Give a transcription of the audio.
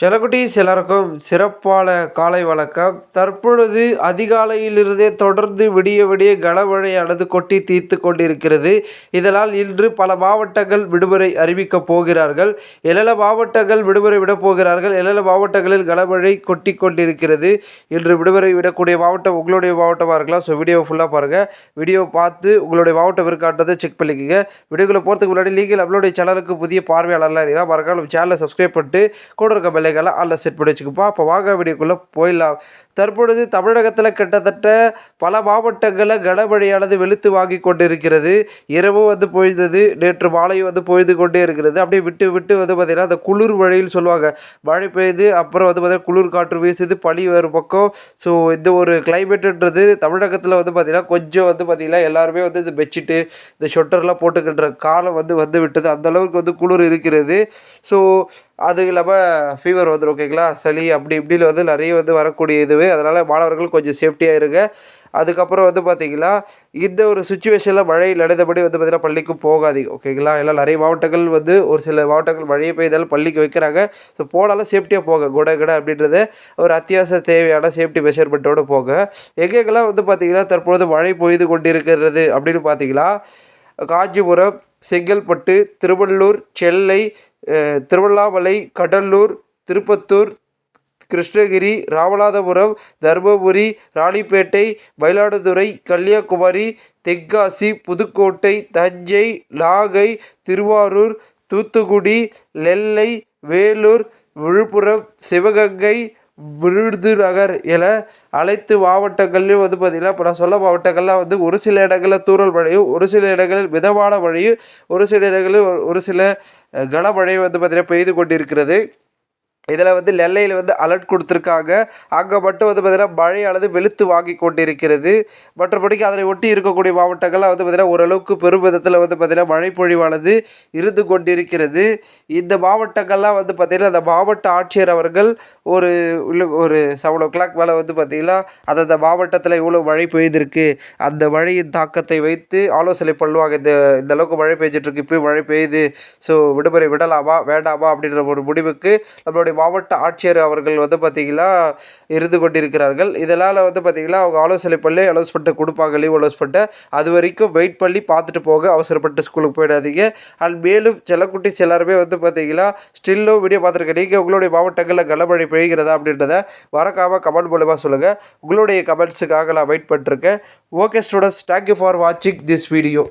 செல்லக்குட்டீஸ் எல்லாருக்கும் சிறப்பான காலை வணக்கம். தற்பொழுது அதிகாலையிலிருந்தே தொடர்ந்து விடிய விடிய கனமழையானது கொட்டி தீர்த்து கொண்டிருக்கிறது. இதனால் இன்று பல மாவட்டங்கள் விடுமுறை அறிவிக்கப் போகிறார்கள். எல்லெல்ல மாவட்டங்கள் விடுமுறை விடப் போகிறார்கள். எல்லெல்ல மாவட்டங்களில் கனமழை கொட்டி கொண்டிருக்கிறது. இன்று விடுமுறை விடக்கூடிய மாவட்டம் உங்களுடைய மாவட்டமாக இருக்கலாம். ஸோ வீடியோ ஃபுல்லாக பாருங்கள் வீடியோ பார்த்து உங்களுடைய மாவட்டம் இருக்கான்றதை செக் பண்ணிக்கோங்க. வீடியோக்குள்ளே போகிறதுக்கு முன்னாடி லீகல் அவளுடைய சேனலுக்கு புதிய பார்வையாளர்லாம் இருந்தீங்கன்னா மறக்காம சேனலை சப்ஸ்கிரைப் பண்ணிட்டு கூட இருக்க பெல்லை அதில் செட் பண்ணி வச்சுக்கப்பா அப்போ வாங்க வீடியோக்குள்ளே போயிடலாம். தற்பொழுது தமிழகத்தில் கிட்டத்தட்ட பல மாவட்டங்களில் கனமழையானது வெளுத்து வாங்கி கொண்டு இருக்கிறது இரவும் வந்து பொழுதது நேற்று மாலையும் வந்து பொழுது கொண்டே இருக்கிறது. அப்படியே விட்டு விட்டு வந்து பார்த்திங்கன்னா அந்த குளிர் மழையில் சொல்லுவாங்க. மழை பெய்யுது அப்புறம் வந்து பார்த்திங்கன்னா குளிர் காற்று வீசுது பனி வரும் பக்கம். ஸோ இந்த ஒரு கிளைமேட்டுன்றது தமிழகத்தில் வந்து பார்த்திங்கன்னா கொஞ்சம் வந்து பார்த்திங்கன்னா எல்லாருமே வந்து இந்த பெட்ஷீட்டு இந்த ஷொட்டர்லாம் போட்டுக்கின்ற காலம் வந்து வந்து விட்டது. அந்தளவுக்கு வந்து குளிர் இருக்கிறது. ஸோ அது இல்லாமல் ஃபீவர் வந்துடும் ஓகேங்களா சளி அப்படி இப்படின்னு வந்து நிறைய வந்து வரக்கூடிய இதுவே. அதனால் மாணவர்கள் கொஞ்சம் சேஃப்டியாக இருங்க. அதுக்கப்புறம் வந்து பார்த்திங்கன்னா இந்த ஒரு சுச்சுவேஷனில் மழை நடந்தபடி வந்து பார்த்திங்கன்னா பள்ளிக்கும் போகாதீங்க ஓகேங்களா எல்லாம் நிறைய மாவட்டங்கள் வந்து ஒரு சில மாவட்டங்கள் மழையை பெய்தாலும் பள்ளிக்கு வைக்கிறாங்க. ஸோ போனாலும் சேஃப்டியாக போக குட குட அப்படின்றது ஒரு அத்தியாவசிய தேவையான சேஃப்டி மெஷர்மெண்ட்டோடு போக எங்கெங்கெல்லாம் வந்து பார்த்திங்கன்னா தற்பொழுது மழை பொய்து கொண்டிருக்கிறது அப்படின்னு பார்த்தீங்கன்னா காஞ்சிபுரம் செங்கல்பட்டு திருவள்ளூர் சென்னை திருவண்ணாமலை கடலூர் திருப்பத்தூர் கிருஷ்ணகிரி ராமநாதபுரம் தருமபுரி ராணிப்பேட்டை மயிலாடுதுறை கன்னியாகுமரி தென்காசி புதுக்கோட்டை தஞ்சை நாகை திருவாரூர் தூத்துக்குடி நெல்லை வேலூர் விழுப்புரம் சிவகங்கை விருதுநகர் என அனைத்து மாவட்டங்கள்லையும் வந்து பார்த்திங்கன்னா இப்போ நான் சொல்ல மாவட்டங்கள்லாம் வந்து ஒரு சில இடங்களில் தூறல் மழையும் ஒரு சில இடங்களில் மிதமான மழையும் ஒரு சில இடங்களில் ஒரு சில கனமழையும் வந்து பார்த்திங்கன்னா பெய்து கொண்டிருக்கிறது. இதில் வந்து நெல்லையில் வந்து அலர்ட் கொடுத்துருக்காங்க. அங்கே மட்டும் வந்து பார்த்திங்கன்னா மழை அல்லது வெளுத்து வாங்கி கொண்டிருக்கிறது. மற்றபடிக்கு அதனை ஒட்டி இருக்கக்கூடிய மாவட்டங்கள்லாம் வந்து பார்த்திங்கன்னா ஓரளவுக்கு பெரும் விதத்தில் வந்து பார்த்திங்கன்னா மழை பொழிவானது இருந்து கொண்டிருக்கிறது. இந்த மாவட்டங்கள்லாம் வந்து பார்த்திங்கன்னா அந்த மாவட்ட ஆட்சியர் அவர்கள் ஒரு உள்ள ஒரு செவன் ஓ கிளாக் மேலே வந்து பார்த்திங்கன்னா அந்தந்த மாவட்டத்தில் இவ்வளோ மழை பெய்திருக்கு. அந்த மழையின் தாக்கத்தை வைத்து ஆலோசனை பண்ணுவாங்க. இந்த இந்த அளவுக்கு மழை பெய்ஞ்சிட்ருக்கு இப்போயும் மழை பெய்யுது. ஸோ விடுமுறை விடலாமா? வேண்டாமா? அப்படின்ற ஒரு முடிவுக்கு நம்மளுடைய மாவட்ட ஆட்சியர் அவர்கள் வந்து பார்த்திங்கன்னா இருந்து கொண்டிருக்கிறார்கள். இதனால் வந்து பார்த்திங்கன்னா அவங்க ஆலோசனை பண்ணி அலோஸ்மெண்ட்டை கொடுப்பாங்க லீவ் அலோஸ்மெண்ட்டை அது வரைக்கும் வெயிட் பண்ணி பார்த்துட்டு போக அவசரப்பட்டு ஸ்கூலுக்கு போயிடாதீங்க. அண்ட் மேலும் செல்லக்குட்டிஸ் எல்லாருமே வந்து பார்த்திங்கன்னா ஸ்டில்லும் வீடியோ பார்த்துருக்கேன் நீங்கள் உங்களுடைய மாவட்டங்களில் கனமழை பெய்கிறதா அப்படின்றத மறக்காமல் கமெண்ட் மூலமாக சொல்லுங்கள் உங்களுடைய கமெண்ட்ஸுக்காக நான் வெயிட் பண்ணிருக்கேன் okay students thank you for வாட்சிங் திஸ் வீடியோ